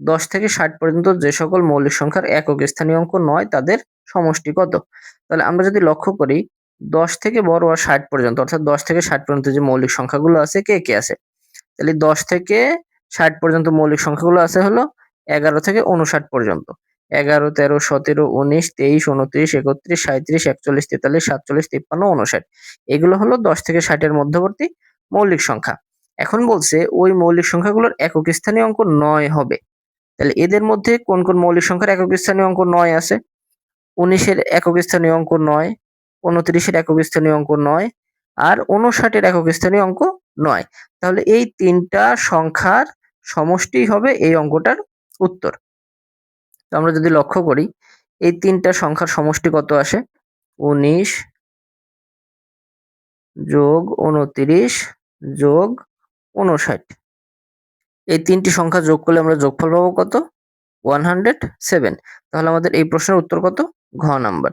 দশ থেকে ষাট পর্যন্ত যে সকল মৌলিক সংখ্যার একক স্থানীয় অঙ্ক নয়, তাদের সমষ্টি কত? তাহলে আমরা যদি লক্ষ্য করি, দশ থেকে বড় আর ষাট পর্যন্ত, অর্থাৎ দশ থেকে ষাট পর্যন্ত যে মৌলিক সংখ্যাগুলো আছে, কে কে আছে? তাহলে দশ থেকে ষাট পর্যন্ত মৌলিক সংখ্যাগুলো আছে হলো এগারো থেকে উনষাট পর্যন্ত। এগারো, তেরো, সতেরো, উনিশ, তেইশ, উনত্রিশ, একত্রিশ সাঁত্রিশ একচল্লিশ, তেতাল্লিশ, সাতচল্লিশ, তিপ্পান্ন উনষাট এগুলো হলো দশ থেকে ষাটের মধ্যবর্তী মৌলিক সংখ্যা। এখন বলছে, ওই মৌলিক সংখ্যাগুলোর একক স্থানীয় অঙ্ক নয় হবে। তাহলে এদের মধ্যে কোন কোন মৌলিক সংখ্যার একক স্থানীয় অঙ্ক নয় আছে? উনিশের একক স্থানীয় অঙ্ক নয়, উনত্রিশের একক স্থানীয় অঙ্ক নয়, আর উনষাটের একক স্থানীয় অঙ্ক নয়। তাহলে এই তিনটা সংখ্যার সমষ্টি হবে এই অঙ্কটার উত্তর। তো আমরা যদি লক্ষ্য করি, এই তিনটা সংখ্যার সমষ্টি কত আসে? উনিশ যোগ উনত্রিশ যোগ উনষাট। এই তিনটি সংখ্যা যোগ করলে আমরা যোগফল পাবো কত? ওয়ান হান্ড্রেড সেভেন তাহলে আমাদের এই প্রশ্নের উত্তর কত? ঘ নাম্বার